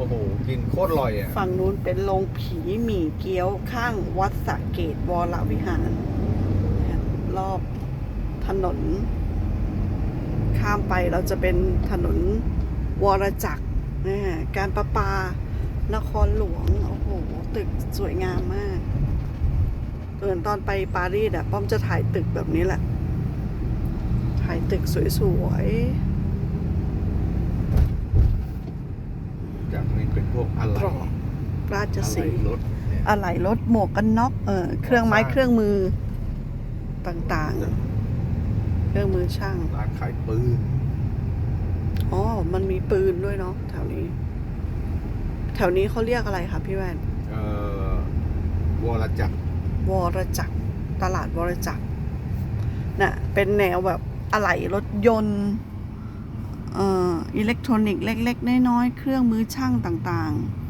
โอ้โหกินโคตรอร่อยอะ ฝั่งนู้นเป็นโรงผีหมี่เกี๊ยวข้างวัดสะเกตวรวิหาร รอบถนน ข้ามไปเราจะเป็นถนนวรจักรนะการประปานครหลวง โอ้โห ตึกสวยงามมากเอนตอนไปปารีสอะป้อมจะถ่ายตึกแบบนี้แหละ ถ่ายตึกสวยๆ จากนี้เป็นพวกอะไรกรอบราชอะสีไรห์รถเนี่ยอะไหล่รถหมวกกันน็อกเออเครื่องไม้ก่อสร้างเครื่องมือต่างๆ เครื่องมือช่างร้านขายปืนอ๋อ มันมีปืนด้วยเนาะแถวนี้ แถวนี้เขาเรียกอะไรคะพี่แวนเอ่อวรจักรวรจักรตลาดวรจักรน่ะเป็นแนวแบบอะไหล่รถยนต์เอ่อ อิเล็กทรอนิกส์เล็ก ๆ น้อยๆเครื่องมือช่างต่างๆ